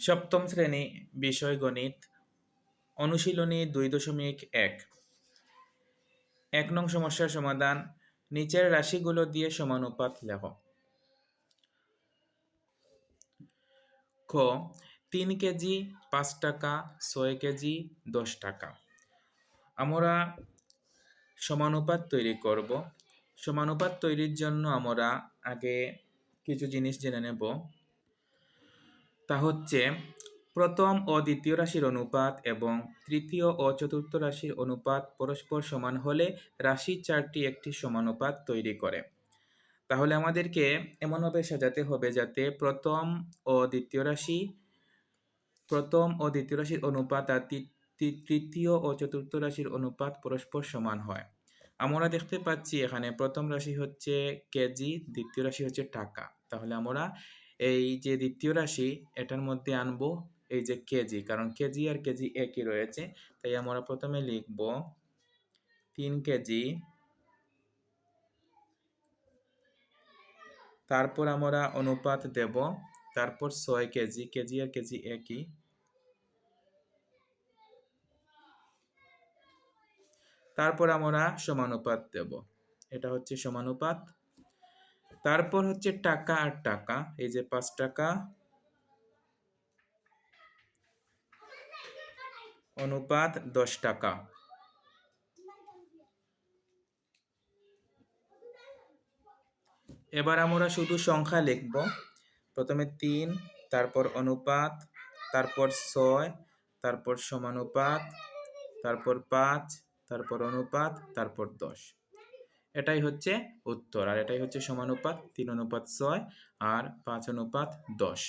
সপ্তম শ্রেণি, বিষয় গণিত, অনুশীলনী দুই দশমিক এক। এক নং সমস্যার সমাধান, নিচের রাশিগুলো দিয়ে সমানুপাত লেখ। খ, তিন কেজি, পাঁচ টাকা, ছয় কেজি, দশ টাকা। আমরা সমানুপাত তৈরি করব। সমানুপাত তৈরির জন্য আমরা আগে কিছু জিনিস জেনে নেব। তা হচ্ছে প্রথম ও দ্বিতীয় রাশির অনুপাত এবং তৃতীয় ও চতুর্থ রাশির অনুপাত পরস্পর সমান হলে রাশি চারটি একটি সমানুপাত তৈরি করে। তাহলে আমাদেরকে এমনভাবে সাজাতে হবে যাতে প্রথম ও দ্বিতীয় রাশি, প্রথম ও দ্বিতীয় রাশির অনুপাত আর তৃতীয় ও চতুর্থ রাশির অনুপাত পরস্পর সমান হয়। আমরা দেখতে পাচ্ছি এখানে প্রথম রাশি হচ্ছে কেজি, দ্বিতীয় রাশি হচ্ছে টাকা। তাহলে আমরা এই যে দ্বিতীয় রাশি, এটার মধ্যে আনব এই যে কেজি, কারণ কেজি আর কেজি একই রয়েছে। তাই আমরা প্রথমে লিখব তিন কেজি। তারপর আমরা অনুপাত দেব, তারপর ছয় কেজি কেজি আর কেজি একই। তারপর আমরা সমানুপাত দেব, এটা হচ্ছে সমানুপাত। তারপর হচ্ছে টাকা আর টাকা, এই যে পাঁচ টাকা। অনুপাত দশ টাকা। এবার আমরা শুধু সংখ্যা লিখব। প্রথমে তিন, তারপর অনুপাত, তারপর ছয়, তারপর সমানুপাত, তারপর পাঁচ, তারপর অনুপাত, তারপর দশ। এটাই হচ্ছে উত্তর, আর এটাই হচ্ছে সমানুপাত তিন অনুপাত ছয় আর পাঁচ অনুপাত দশ।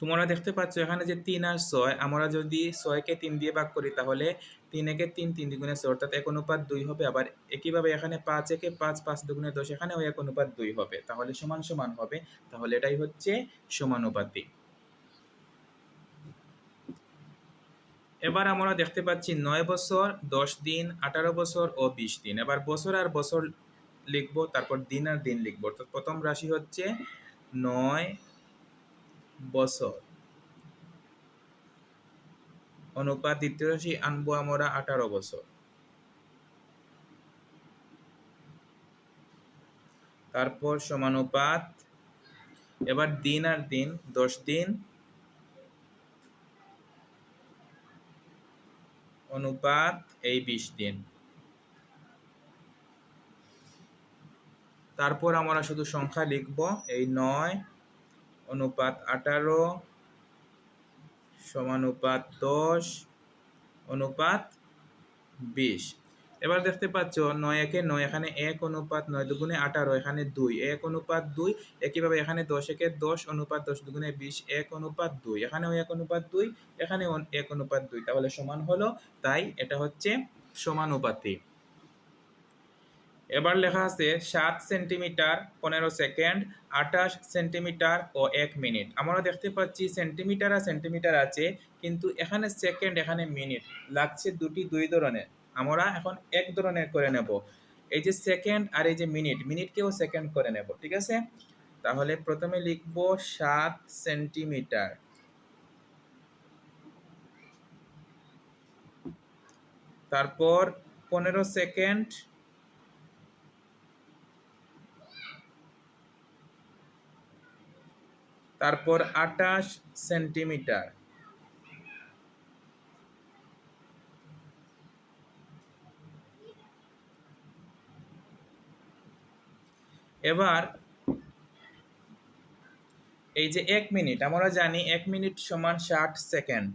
তোমরা দেখতে পাচ্ছ এখানে যে তিন আর ছয়, আমরা যদি ছয়কে তিন দিয়ে ভাগ করি তাহলে তিন একে তিন তিন দ্বিগুণে ছয়, অর্থাৎ এক অনুপাত দুই হবে, আবার একইভাবে এখানে পাঁচ একে পাঁচ পাঁচ দুগুণে দশ, এখানেও এক অনুপাত দুই হবে, তাহলে সমান সমান হবে, তাহলে এটাই হচ্ছে সমানুপাতি এবার আমরা দেখতে পাচ্ছি নয় বছর, দশ দিন, আঠারো বছর ও বিশ দিন। এবার বছর আর বছর লিখব, তারপর দিন আর দিন লিখব। অর্থাৎ প্রথম রাশি হচ্ছে নয় বছর। অনুপাত দ্বিতীয় রাশি, আনব আমরা আঠারো বছর। তারপর সমানুপাত। এবার দিন আর দিন, দশ দিন অনুপাত এই বিশ দিন। তারপর আমরা শুধু সংখ্যা লিখব, এই নয়, অনুপাত আঠারো সমানুপাত দশ, অনুপাত বিশ। এবার দেখতে পাচ্ছ নয় একে নয়, এখানে এক অনুপাত নয় দুগুণে আঠারো, এখানে দুই। এক অনুপাত দুই, একইভাবে এখানে দশ একে দশ অনুপাত দশ দুগুণে বিশ, এক অনুপাত দুই। এখানেও এক অনুপাত দুই এখানে এক অনুপাত দুই। তাহলে সমান হলো, তাই এটা হচ্ছে সমানুপাতি। এবার লেখা আছে সাত সেন্টিমিটার পনেরো সেকেন্ড, আঠাশ সেন্টিমিটার ও এক মিনিট। আমরা দেখতে পাচ্ছি সেন্টিমিটার আর সেন্টিমিটার আছে, কিন্তু এখানে সেকেন্ড, এখানে মিনিট লাগছে দুটি দুই ধরনের। আমরা এখন এক ধরনের করে নেব। এই যে সেকেন্ড আর এই যে মিনিট মিনিটকেও সেকেন্ড করে নেব, ঠিক আছে? তাহলে প্রথমে লিখব সাত সেন্টিমিটার তারপর পনেরো সেকেন্ড তারপর আটাশ সেন্টিমিটার এবার এই যে এক মিনিট, আমরা জানি এক মিনিট সমান ষাট সেকেন্ড।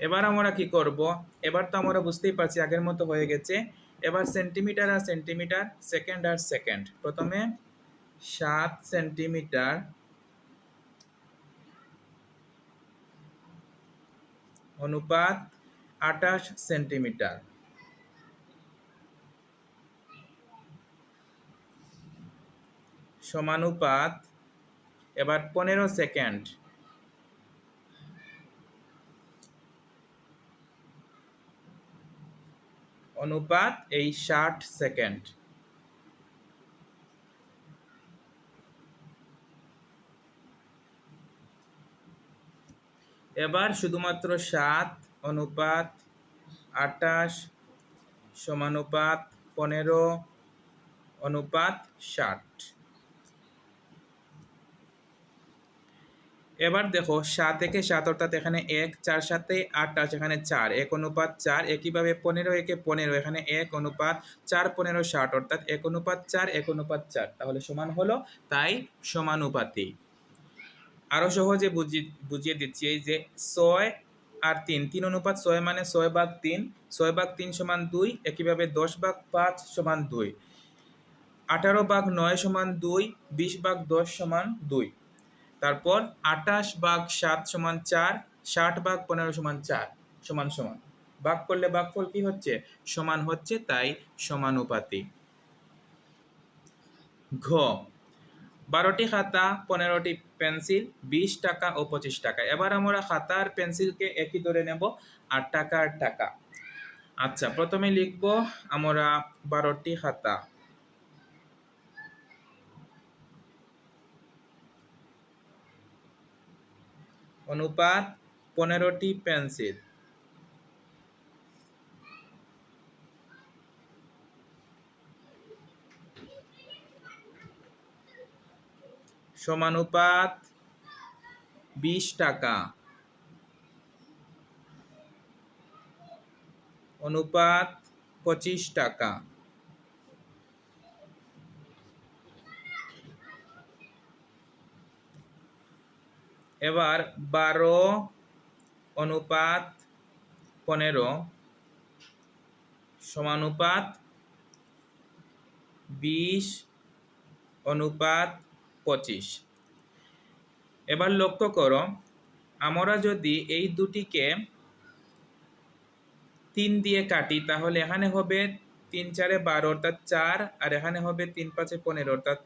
এবার আমরা কি করব? এবার তো আমরা বুঝতেই পারছি, আগের মতো হয়ে গেছে। এবার সেন্টিমিটার আর সেন্টিমিটার, সেকেন্ড আর সেকেন্ড। প্রথমে সাত সেন্টিমিটার অনুপাত আঠাশ সেন্টিমিটার। সমানুপাত এবার পনেরো সেকেন্ড। অনুপাত এই ষাট সেকেন্ড। এবার শুধুমাত্র সাত অনুপাত আটাশ সমানুপাত পনেরো অনুপাত ষাট। এবার দেখো সাত থেকে সাত অর্থাৎ এখানে এক, চার সাথে আটাশ এখানে চার। এক অনুপাত চার, একইভাবে পনেরো একে পনেরো, এখানে এক অনুপাত চার, পনেরো, ষাট, অর্থাৎ এক অনুপাত চার, এক অনুপাত চার। তাহলে সমান হলো তাই সমানুপাতি আরও সহজে বুঝিয়ে বুঝিয়ে দিচ্ছি এই যে ছয় আর তিন। তিন অনুপাত ছয় মানে ছয় ভাগ তিন। ছয় ভাগ তিন সমান দুই, একইভাবে দশ ভাগ পাঁচ সমান দুই। আঠারো ভাগ নয় সমান দুই, বিশ ভাগ দশ সমান দুই। তারপর আটাশ ভাগ সাত সমান চার, ষাট ভাগ পনেরো সমান চার, সমান সমান। ভাগ করলে ভাগফল কি হচ্ছে? সমান হচ্ছে তাই সমানুপাতি ঘ বারোটি খাতা, পনেরোটি পেন্সিল, বিশ টাকা ও পঁচিশ টাকা। এবার আমরা খাতা আর পেন্সিলকে একই ধরে নেব আর টাকা আর টাকা। আচ্ছা প্রথমে লিখব আমরা বারোটি খাতা। অনুপাত, পনেরোটি পেন্সিল। সমানুপাত বিশ টাকা। অনুপাত পঁচিশ টাকা। এবার বারো অনুপাত পনেরো। সমানুপাত বিশ অনুপাত পঁচিশ। এবার লক্ষ্য করো, আমরা যদি এই দুটিকে তিন দিয়ে কাটি, তাহলে এখানে হবে তিন চারে বারো, অর্থাৎ চার, আর এখানে হবে তিন পাঁচে পনেরো, অর্থাৎ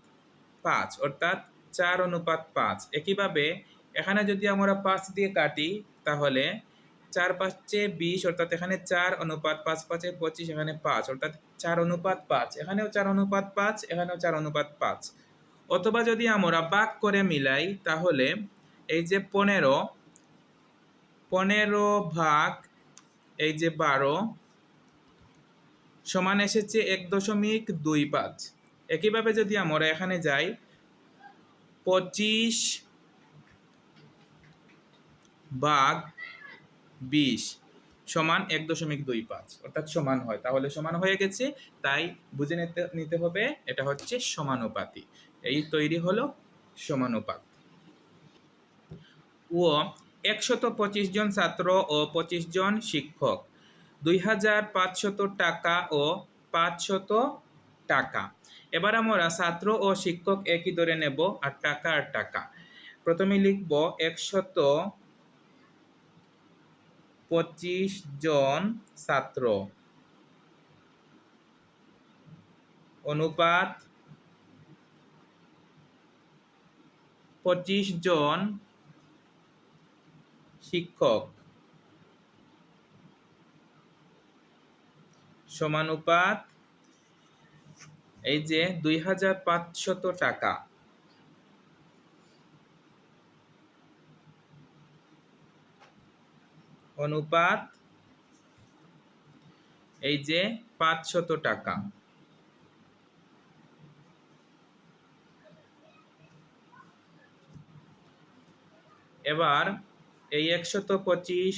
পাঁচ, অর্থাৎ চার অনুপাত পাঁচ। একইভাবে এখানে যদি আমরা পাঁচ দিয়ে কাটি, তাহলে চার পাঁচে বিশ, অর্থাৎ এখানে চার অনুপাত পাঁচ, পাঁচে পঁচিশ, এখানে পাঁচ, অর্থাৎ চার অনুপাত পাঁচ। এখানেও চার অনুপাত পাঁচ, এখানেও চার অনুপাত পাঁচ। অথবা যদি আমরা বাক করে মিলাই, তাহলে এই যে পনেরো পনেরো ভাগ এই যে বারো সমান এসেছে এক দশমিক দুই পাঁচ। একইভাবে যদি আমরা এখানে যাই, পঁচিশ ভাগ বিশ। সমান এক দশমিক দুই পাঁচ, অর্থাৎ সমান হয়। তাহলে সমান হয়ে গেছে, তাই বুঝে নিতে নিতে হবে, এটা হচ্ছে সমানুপাতি। এই তৈরি হলো সমানুপাত। ও, একশত পঁচিশ জন ছাত্র ও পঁচিশ জন শিক্ষক, দুই হাজার পাঁচশত টাকা ও পাঁচশত টাকা। এবার আমরা ছাত্র ও শিক্ষক একই ধরে নেব, আর টাকা আর টাকা। প্রথমে লিখব একশত পঁচিশ জন ছাত্র। অনুপাত পঁচিশ জন শিক্ষক। সমানুপাত এই যে দুই হাজার পাঁচশত টাকা। অনুপাত এই যে পাঁচশত টাকা। এবার এই একশত পঁচিশ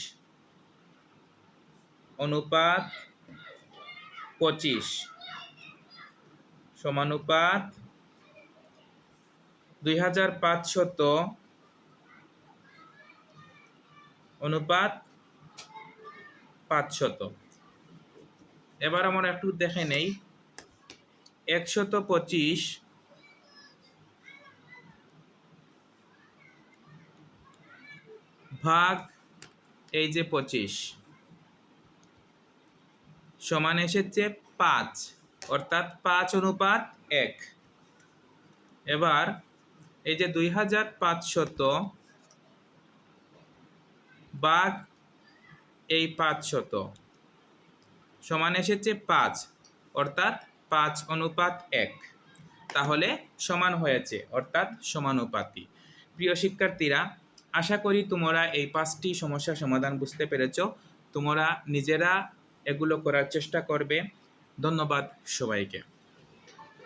অনুপাত পঁচিশ সমানুপাত দুই হাজার পাঁচশত অনুপাত পাঁচশত এবার আমরা একটু দেখে নেই। একশত পঁচিশ। ভাগ এই যে পঁচিশ। সমান এসেছে পাঁচ। অর্থাৎ পাঁচ অনুপাত এক। এবার এই যে দুই হাজার পাঁচশত বাঘ এই পাঁচ শত। সমান এসেছে পাঁচ, অর্থাৎ পাঁচ অনুপাত এক। তাহলে সমান হয়েছে, অর্থাৎ সমানুপাতি। প্রিয় শিক্ষার্থীরা, আশা করি তোমরা এই পাঁচটি সমস্যার সমাধান বুঝতে পেরেছ। তোমরা নিজেরা এগুলো করার চেষ্টা করবে। ধন্যবাদ সবাইকে।